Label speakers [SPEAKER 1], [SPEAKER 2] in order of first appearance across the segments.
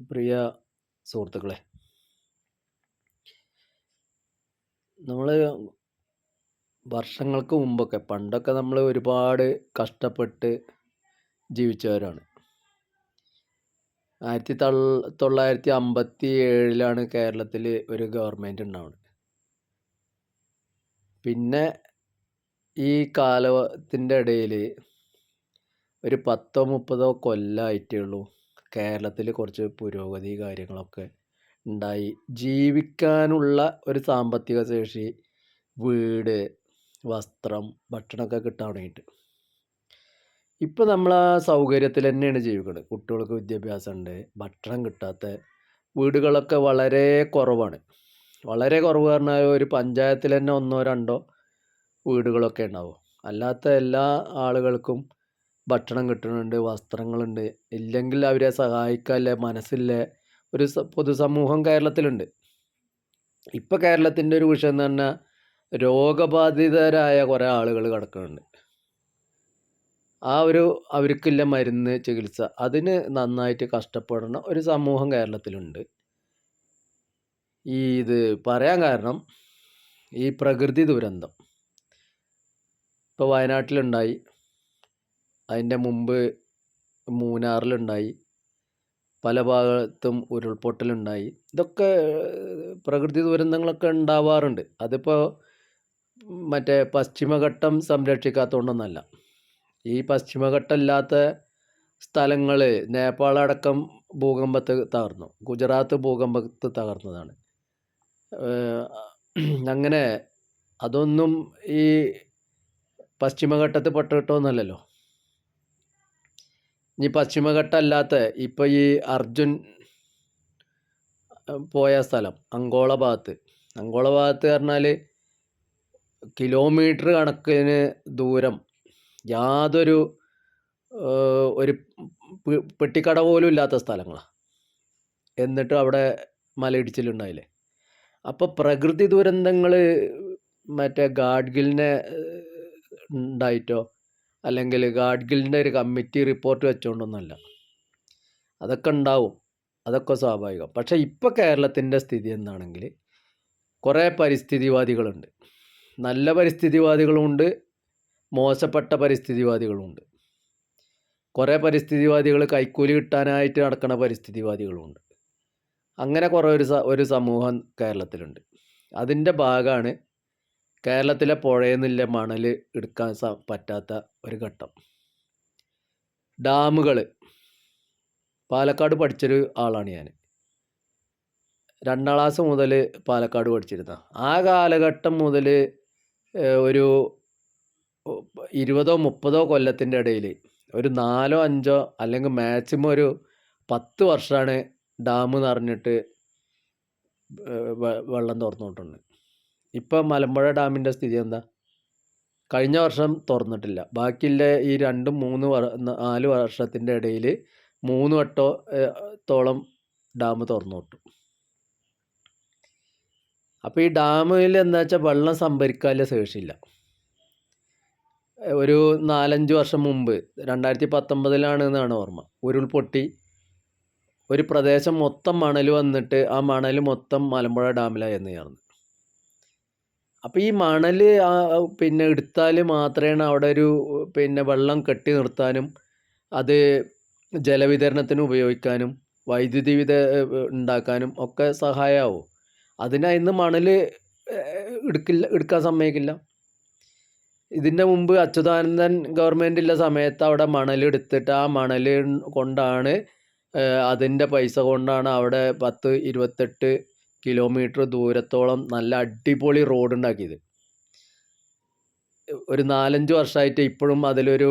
[SPEAKER 1] പ്രിയ സുഹൃത്തുക്കളെ നമ്മൾ വർഷങ്ങൾക്ക് മുമ്പൊക്കെ പണ്ടൊക്കെ നമ്മൾ ഒരുപാട് കഷ്ടപ്പെട്ട് ജീവിച്ചവരാണ്. ആയിരത്തി തൊള്ളായിരത്തി അമ്പത്തി ഏഴിലാണ് കേരളത്തിൽ ഒരു ഗവൺമെന്റ് ഉണ്ടാവുന്നത് പിന്നെ ഈ കാലത്തിന്റെ ഇടയിൽ ഒരു പത്തോ മുപ്പതോ കൊല്ലമായിട്ടേ ഉള്ളൂ. കേരളത്തിൽ കുറച്ച് പുരോഗതി കാര്യങ്ങളൊക്കെ ഉണ്ടായി. ജീവിക്കാനുള്ള ഒരു സാമ്പത്തിക ശേഷി വീട് വസ്ത്രം ഭക്ഷണമൊക്കെ കിട്ടാൻ തുടങ്ങിയിട്ട്. ഇപ്പോൾ നമ്മൾ ആ സൗകര്യത്തിൽ തന്നെയാണ് ജീവിക്കുന്നത് കുട്ടികൾക്ക് വിദ്യാഭ്യാസം ഉണ്ട് ഭക്ഷണം കിട്ടാത്ത വീടുകളൊക്കെ വളരെ കുറവാണ്. വളരെ കുറവ് പറഞ്ഞാൽ ഒരു പഞ്ചായത്തിൽ തന്നെ ഒന്നോ രണ്ടോ വീടുകളൊക്കെ ഉണ്ടാവും. അല്ലാത്ത എല്ലാ ആളുകൾക്കും ഭക്ഷണം കിട്ടുന്നുണ്ട് വസ്ത്രങ്ങളുണ്ട്. ഇല്ലെങ്കിൽ അവരെ സഹായിക്കാനുള്ള മനസ്സില്ല? ഒരു പൊതുസമൂഹം കേരളത്തിലുണ്ട്. ഇപ്പോൾ കേരളത്തിന്റെ ഒരു വിഷയം എന്ന് പറഞ്ഞാൽ രോഗബാധിതരായ കുറേ ആളുകൾ കിടക്കുന്നുണ്ട്. ആ ഒരു അവർക്കില്ല മരുന്ന് ചികിത്സ. അതിന് നന്നായിട്ട് കഷ്ടപ്പെടുന്ന ഒരു സമൂഹം കേരളത്തിലുണ്ട്. ഈ ഇത് പറയാൻ കാരണം ഈ പ്രകൃതി ദുരന്തം. ഇപ്പോൾ വയനാട്ടിലുണ്ടായി. അതിന്റെ മുമ്പ് മൂന്നാറിലുണ്ടായി. പല ഭാഗത്തും ഉരുൾപൊട്ടലുണ്ടായി. ഇതൊക്കെ പ്രകൃതി ദുരന്തങ്ങളൊക്കെ ഉണ്ടാവാറുണ്ട്. അതിപ്പോൾ മറ്റേ പശ്ചിമഘട്ടം സംരക്ഷിക്കാത്തതുകൊണ്ടൊന്നല്ല ഈ പശ്ചിമഘട്ടം ഇല്ലാത്ത സ്ഥലങ്ങൾ നേപ്പാളടക്കം ഭൂകമ്പത്ത് തകർന്നു. ഗുജറാത്ത് ഭൂകമ്പത്ത് തകർന്നതാണ്. അങ്ങനെ അതൊന്നും ഈ പശ്ചിമഘട്ടത്തിൽ പെട്ടിട്ടൊന്നുമല്ലല്ലോ. ഇനി പശ്ചിമഘട്ടമല്ലാത്ത ഇപ്പോൾ ഈ അർജുൻ പോയ സ്ഥലം അങ്കോള ഭാഗത്ത്. അങ്കോള ഭാഗത്ത് പറഞ്ഞാൽ കിലോമീറ്റർ കണക്കിന് ദൂരം. യാതൊരു ഒരു പെട്ടിക്കട പോലും ഇല്ലാത്ത സ്ഥലങ്ങളാണ് എന്നിട്ട് അവിടെ മലയിടിച്ചിലുണ്ടായില്ലേ. അപ്പോൾ പ്രകൃതി ദുരന്തങ്ങൾ മറ്റേ ഗാഡ്ഗിലിനെ ഉണ്ടായിട്ടോ? അല്ലെങ്കിൽ ഗാഡ്ഗിലിന്റെ ഒരു കമ്മിറ്റി റിപ്പോർട്ട് വെച്ചുകൊണ്ടൊന്നുമല്ല അതൊക്കെ ഉണ്ടാവും. അതൊക്കെ സ്വാഭാവികം. പക്ഷേ ഇപ്പോൾ കേരളത്തിന്റെ സ്ഥിതി എന്താണെങ്കിൽ കുറേ പരിസ്ഥിതിവാദികളുണ്ട്. നല്ല പരിസ്ഥിതിവാദികളുമുണ്ട് മോശപ്പെട്ട പരിസ്ഥിതിവാദികളുമുണ്ട്. കുറേ പരിസ്ഥിതിവാദികൾ കൈക്കൂലി കിട്ടാനായിട്ട് നടക്കുന്ന പരിസ്ഥിതിവാദികളുമുണ്ട്. അങ്ങനെ കുറേ ഒരു ഒരു സമൂഹം കേരളത്തിലുണ്ട്. അതിന്റെ ഭാഗമാണ് കേരളത്തിലെ പുഴയിൽ നിന്നില്ല മണൽ എടുക്കാൻ പറ്റാത്ത ഒരു ഘട്ടം. ഡാമുകൾ പാലക്കാട് പഠിച്ചൊരു ആളാണ് ഞാൻ രണ്ടാം ക്ലാസ് മുതൽ പാലക്കാട് പഠിച്ചിരുന്ന. ആ കാലഘട്ടം മുതൽ ഒരു ഇരുപതോ മുപ്പതോ കൊല്ലത്തിന്റെ ഇടയിൽ ഒരു നാലോ അഞ്ചോ അല്ലെങ്കിൽ മാക്സിമം ഒരു പത്ത് വർഷമാണ് ഡാം നിറഞ്ഞിട്ട് വെള്ളം തുറന്നു ഇപ്പം മലമ്പുഴ ഡാമിന്റെ സ്ഥിതി എന്താ കഴിഞ്ഞ വർഷം തുറന്നിട്ടില്ല. ബാക്കിയുള്ള ഈ രണ്ടും മൂന്ന് നാല് വർഷത്തിന്റെ ഇടയിൽ മൂന്ന് വട്ടോ തോളം ഡാം തുറന്നു വിട്ടു അപ്പോൾ ഈ ഡാമിൽ എന്താ വെച്ചാൽ വെള്ളം സംഭരിക്കാനുള്ള ശേഷിയില്ല. ഒരു നാലഞ്ച് വർഷം മുമ്പ് രണ്ടായിരത്തി പത്തൊമ്പതിലാണ് എന്നാണ് ഓർമ്മ. ഉരുൾപൊട്ടി ഒരു പ്രദേശം മൊത്തം മണൽ വന്നിട്ട് ആ മണൽ മൊത്തം മലമ്പുഴ ഡാമിലായിരുന്നു ചേർന്ന് അപ്പോൾ ഈ മണൽ പിന്നെ എടുത്താൽ മാത്രമാണ് അവിടെ ഒരു പിന്നെ വെള്ളം കെട്ടി നിർത്താനും അത് ജലവിതരണത്തിന് ഉപയോഗിക്കാനും വൈദ്യുതി വിത ഉണ്ടാക്കാനും ഒക്കെ സഹായമാവും അതിനതിന്ന് മണൽ എടുക്കില്ല എടുക്കാൻ സമ്മതിക്കില്ല ഇതിന്റെ മുമ്പ് അച്യുതാനന്ദൻ ഗവൺമെന്റ് ഉള്ള സമയത്ത് അവിടെ മണൽ എടുത്തിട്ട് ആ മണൽ കൊണ്ടാണ് അതിന്റെ പൈസ കൊണ്ടാണ് അവിടെ പത്ത് ഇരുപത്തെട്ട് കിലോമീറ്റർ ദൂരത്തോളം നല്ല അടിപൊളി റോഡ് ഉണ്ടാക്കിയത്. ഒരു നാലഞ്ച് വർഷമായിട്ട് ഇപ്പോഴും അതിലൊരു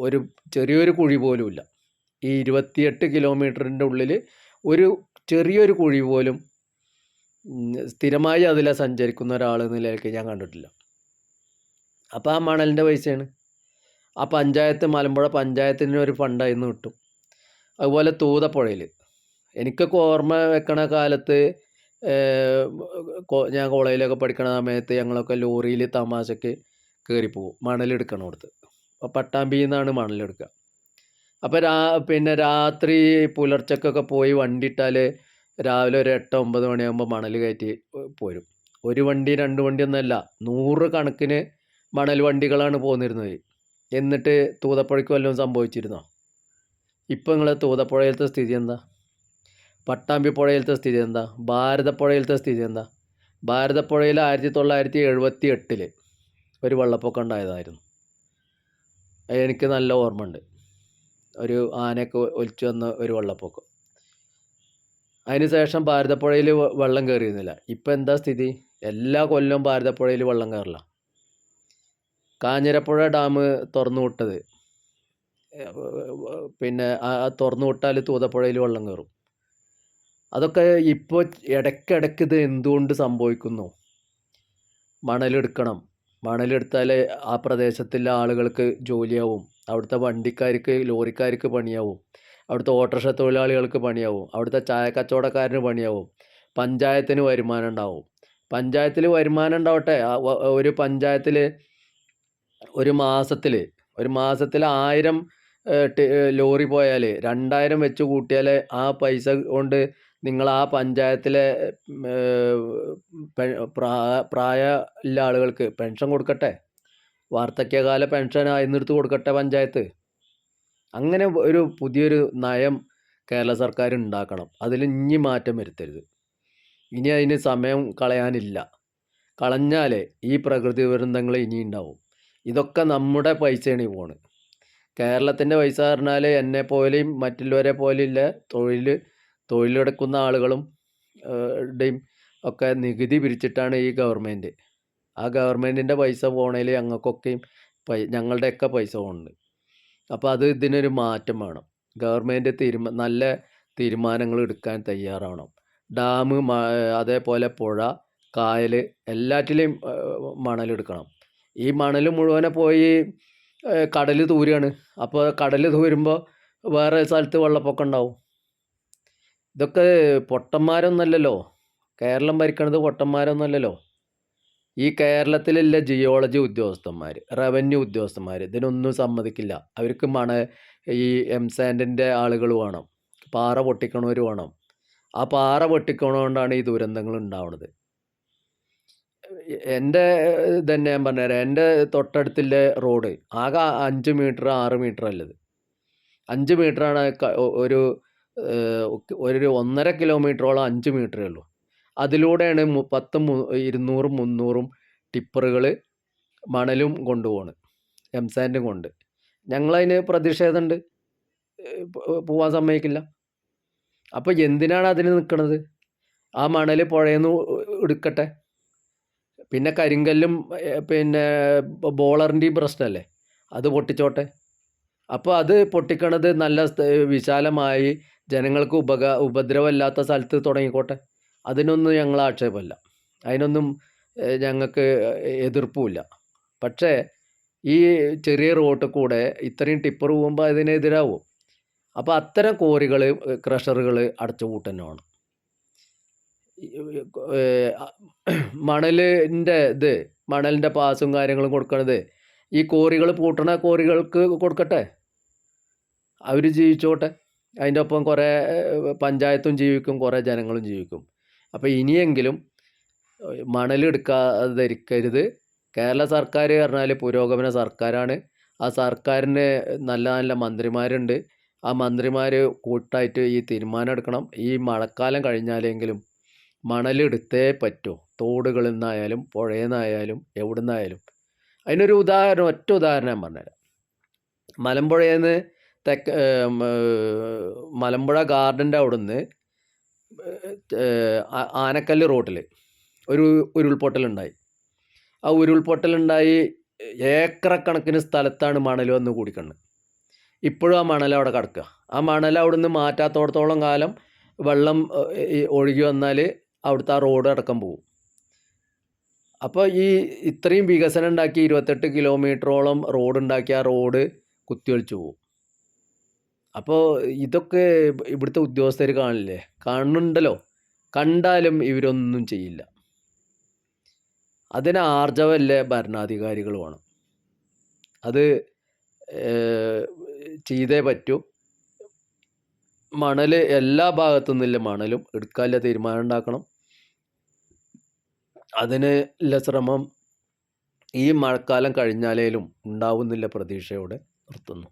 [SPEAKER 1] ഒരു ചെറിയൊരു കുഴി പോലുമില്ല ഈ ഇരുപത്തിയെട്ട് കിലോമീറ്ററിന്റെ ഉള്ളിൽ ഒരു ചെറിയൊരു കുഴി പോലും സ്ഥിരമായി അതിലെ സഞ്ചരിക്കുന്ന ഒരാൾ നിലയിലേക്ക് ഞാൻ കണ്ടിട്ടില്ല. അപ്പോൾ ആ മണലിന്റെ പൈസയാണ്. ആ പഞ്ചായത്ത് മലമ്പുഴ പഞ്ചായത്തിന് ഒരു ഫണ്ടായിരുന്നു കിട്ടും. അതുപോലെ തൂതപ്പുഴയിൽ എനിക്കൊക്കെ ഓർമ്മ വെക്കണ കാലത്ത് ഞാൻ കോളേജിലൊക്കെ പഠിക്കണ സമയത്ത് ഞങ്ങളൊക്കെ ലോറിയിൽ തമാശക്ക് കയറിപ്പോകും പോകും മണലെടുക്കണം കൊടുത്ത് അപ്പോൾ പട്ടാമ്പിയിൽ നിന്നാണ് മണലെടുക്കുക അപ്പോൾ രാ പിന്നെ രാത്രി പുലർച്ചക്കൊക്കെ പോയി വണ്ടി ഇട്ടാൽ രാവിലെ ഒരു എട്ട് ഒമ്പത് മണിയാകുമ്പോൾ മണൽ കയറ്റി പോരും. ഒരു വണ്ടി രണ്ട് വണ്ടി ഒന്നുമല്ല നൂറ് കണക്കിന് മണൽ വണ്ടികളാണ് പോന്നിരുന്നത്. എന്നിട്ട് തൂതപ്പുഴയ്ക്ക് വല്ലതും സംഭവിച്ചിരുന്നോ? ഇപ്പം നിങ്ങളെ തൂതപ്പുഴയിലത്തെ സ്ഥിതി എന്താ? പട്ടാമ്പി പുഴയിലത്തെ സ്ഥിതി എന്താ ഭാരതപ്പുഴയിലത്തെ സ്ഥിതി എന്താ ഭാരതപ്പുഴയിൽ ആയിരത്തി തൊള്ളായിരത്തി എഴുപത്തി എട്ടിൽ ഒരു വെള്ളപ്പൊക്കം ഉണ്ടായതായിരുന്നു. എനിക്ക് നല്ല ഓർമ്മയുണ്ട്. ഒരു ആനയൊക്കെ ഒലിച്ചു വന്ന ഒരു വെള്ളപ്പൊക്കം. അതിന് ശേഷം ഭാരതപ്പുഴയിൽ വെള്ളം കയറിയിരുന്നില്ല ഇപ്പം എന്താ സ്ഥിതി? എല്ലാ കൊല്ലവും ഭാരതപ്പുഴയിൽ വെള്ളം കയറില്ല കാഞ്ഞിരപ്പുഴ ഡാം തുറന്നു വിട്ടത്. പിന്നെ തുറന്നു വിട്ടാൽ തൂതപ്പുഴയിൽ വെള്ളം കയറും അതൊക്കെ ഇപ്പോൾ ഇടയ്ക്കിടയ്ക്ക് ഇത് എന്തുകൊണ്ട് സംഭവിക്കുന്നു? മണലെടുക്കണം. മണലെടുത്താൽ ആ പ്രദേശത്തുള്ള ആളുകൾക്ക് ജോലിയാവും. അവിടുത്തെ വണ്ടിക്കാർക്ക് ലോറിക്കാർക്ക് പണിയാവും. അവിടുത്തെ ഓട്ടോറിക്ഷ തൊഴിലാളികൾക്ക് പണിയാവും. അവിടുത്തെ ചായ കച്ചവടക്കാരന് പണിയാവും. പഞ്ചായത്തിന് വരുമാനം ഉണ്ടാവും. പഞ്ചായത്തിൽ വരുമാനം ഉണ്ടാവട്ടെ. ഒരു പഞ്ചായത്തിൽ ഒരു മാസത്തിൽ ഒരു മാസത്തിൽ ആയിരം ലോറി പോയാൽ രണ്ടായിരം വെച്ച് കൂട്ടിയാൽ ആ പൈസ കൊണ്ട് നിങ്ങൾ ആ പഞ്ചായത്തിലെ പ്രായമുള്ള ആളുകൾക്ക് പെൻഷൻ കൊടുക്കട്ടെ? വാർദ്ധക്യകാല പെൻഷൻ അതിനെടുത്ത് കൊടുക്കട്ടെ പഞ്ചായത്ത്? അങ്ങനെ ഒരു പുതിയൊരു നയം കേരള സർക്കാർ ഉണ്ടാക്കണം. അതിൽ ഇനി മാറ്റം വരുത്തരുത്. ഇനി അതിന് സമയം കളയാനില്ല. കളഞ്ഞാലേ ഈ പ്രകൃതി ദുരന്തങ്ങൾ ഇനി ഉണ്ടാവും. ഇതൊക്കെ നമ്മുടെ പൈസയാണ് ഈ പോണ് കേരളത്തിന്റെ പൈസ പറഞ്ഞാൽ എന്നെ പോലെയും മറ്റുള്ളവരെ പോലെയില്ല തൊഴിൽ തൊഴിലെടുക്കുന്ന ആളുകളും ടെയും ഒക്കെ നികുതി പിരിച്ചിട്ടാണ് ഈ ഗവൺമെന്റ് ആ ഗവൺമെന്റിന്റെ പൈസ പോണേൽ ഞങ്ങൾക്കൊക്കെയും പൈ ഞങ്ങളുടെയൊക്കെ പൈസ പോകുന്നുണ്ട് അപ്പോൾ അത് ഇതിനൊരു മാറ്റം വേണം. ഗവൺമെന്റ് തീരുമാ നല്ല തീരുമാനങ്ങൾ എടുക്കാൻ തയ്യാറാവണം. ഡാം അതേപോലെ പുഴ കായൽ എല്ലാറ്റിലെയും മണലെടുക്കണം. ഈ മണൽ മുഴുവനെ പോയി കടൽ തൂരുകയാണ് അപ്പോൾ കടൽ തൂരുമ്പോൾ വേറെ സ്ഥലത്ത് വെള്ളപ്പൊക്കം ഉണ്ടാവും. ഇതൊക്കെ പൊട്ടന്മാരൊന്നുമല്ലല്ലോ കേരളം ഭരിക്കണത് പൊട്ടന്മാരൊന്നുമല്ലല്ലോ ഈ കേരളത്തിലുള്ള ജിയോളജി ഉദ്യോഗസ്ഥന്മാർ റവന്യൂ ഉദ്യോഗസ്ഥന്മാർ ഇതിനൊന്നും സമ്മതിക്കില്ല. അവർക്ക് മണ ഈ എം സാൻഡിന്റെ ആളുകൾ വേണം. പാറ പൊട്ടിക്കണവർ വേണം. ആ പാറ പൊട്ടിക്കണോണ്ടാണ് ഈ ദുരന്തങ്ങൾ ഉണ്ടാവുന്നത് എന്റെ തന്നെ ഞാൻ പറഞ്ഞുതരാം. എന്റെ തൊട്ടടുത്തിലെ റോഡ്. ആകെ അഞ്ച് മീറ്റർ ആറ് മീറ്റർ അല്ലത് അഞ്ച് മീറ്ററാണ് ഒരു ഒരു ഒന്നര കിലോമീറ്ററോളം അഞ്ച് മീറ്ററേ ഉള്ളൂ. അതിലൂടെയാണ് പത്ത് ഇരുന്നൂറും മുന്നൂറും ടിപ്പറുകൾ മണലും കൊണ്ടുപോണ്. എം സാൻഡും കൊണ്ട്. ഞങ്ങളതിന് പ്രതിഷേധമുണ്ട് പോവാൻ സമ്മതിക്കില്ല. അപ്പോൾ എന്തിനാണ് അതിന് നിൽക്കുന്നത് ആ മണൽ പുഴയെന്ന് എടുക്കട്ടെ. പിന്നെ കരിങ്കല്ലും പിന്നെ ബോളറിന്റെയും പ്രശ്നമല്ലേ അത് പൊട്ടിച്ചോട്ടെ. അപ്പോൾ അത് പൊട്ടിക്കണത് നല്ല വിശാലമായി ജനങ്ങൾക്ക് ഉപക ഉപദ്രവമില്ലാത്ത സ്ഥലത്ത് തുടങ്ങിക്കോട്ടെ. അതിനൊന്നും ഞങ്ങൾ ആക്ഷേപമല്ല. അതിനൊന്നും ഞങ്ങൾക്ക് എതിർപ്പുമില്ല. പക്ഷേ ഈ ചെറിയ റോട്ട് കൂടെ ഇത്രയും ടിപ്പർ പോകുമ്പോൾ അതിനെതിരാവും. അപ്പോൾ അത്തരം കോറികൾ ക്രഷറുകൾ അടച്ചു പൂട്ടന്നമാണ് മണലിന്റെ ഇത് മണലിന്റെ പാസും കാര്യങ്ങളും കൊടുക്കണത് ഈ കോറികൾ പൂട്ടണ കോറികൾക്ക് കൊടുക്കട്ടെ? അവർ ജീവിച്ചോട്ടെ? അതിന്റെ ഒപ്പം കുറേ പഞ്ചായത്തും ജീവിക്കും കുറേ ജനങ്ങളും ജീവിക്കും. അപ്പോൾ ഇനിയെങ്കിലും മണലെടുക്കാതിരിക്കരുത് കേരള സർക്കാർ പറഞ്ഞാൽ പുരോഗമന സർക്കാരാണ്. ആ സർക്കാരിന് നല്ല നല്ല മന്ത്രിമാരുണ്ട്. ആ മന്ത്രിമാർ കൂട്ടായിട്ട് ഈ തീരുമാനം എടുക്കണം. ഈ മഴക്കാലം കഴിഞ്ഞാലെങ്കിലും മണലെടുത്തേ പറ്റൂ. തോടുകളിൽ നിന്നായാലും പുഴയിൽ നിന്നായാലും എവിടെ നിന്നായാലും അതിനൊരു ഉദാഹരണം ഒറ്റ ഉദാഹരണം ഞാൻ പറഞ്ഞുതരാം. മലമ്പുഴയിൽ നിന്ന് തെക്ക് മലമ്പുഴ ഗാർഡന്റെ അവിടുന്ന് ആനക്കല്ല് റോട്ടിൽ ഒരു ഉരുൾപൊട്ടലുണ്ടായി. ആ ഉരുൾപൊട്ടലുണ്ടായി ഏക്കറക്കണക്കിന് സ്ഥലത്താണ് മണൽ വന്ന് കൂടിക്കണ്ണ്. ഇപ്പോഴും ആ മണൽ അവിടെ കിടക്കുക ആ മണൽ അവിടുന്ന് മാറ്റാത്തോടത്തോളം കാലം വെള്ളം ഒഴുകി വന്നാൽ അവിടുത്തെ ആ റോഡ് അടക്കം പോകും അപ്പോൾ ഈ ഇത്രയും വികസനം ഉണ്ടാക്കി ഇരുപത്തെട്ട് കിലോമീറ്ററോളം റോഡ് ഉണ്ടാക്കി ആ റോഡ് കുത്തിയൊളിച്ചു പോകും അപ്പോൾ ഇതൊക്കെ ഇവിടുത്തെ ഉദ്യോഗസ്ഥർ കാണില്ലേ? കാണുന്നുണ്ടല്ലോ കണ്ടാലും ഇവരൊന്നും ചെയ്യില്ല. അതിന് ആർജവല്ലേ ഭരണാധികാരികൾ വേണം. അത് ചെയ്തേ പറ്റൂ. മണൽ എല്ലാ ഭാഗത്തു നിന്നില്ല മണലും എടുക്കാനുള്ള തീരുമാനം ഉണ്ടാക്കണം. അതിന് ഉള്ള ശ്രമം ഈ മഴക്കാലം കഴിഞ്ഞാലേലും ഉണ്ടാവുന്നില്ല പ്രതീക്ഷയോടെ നിർത്തുന്നു.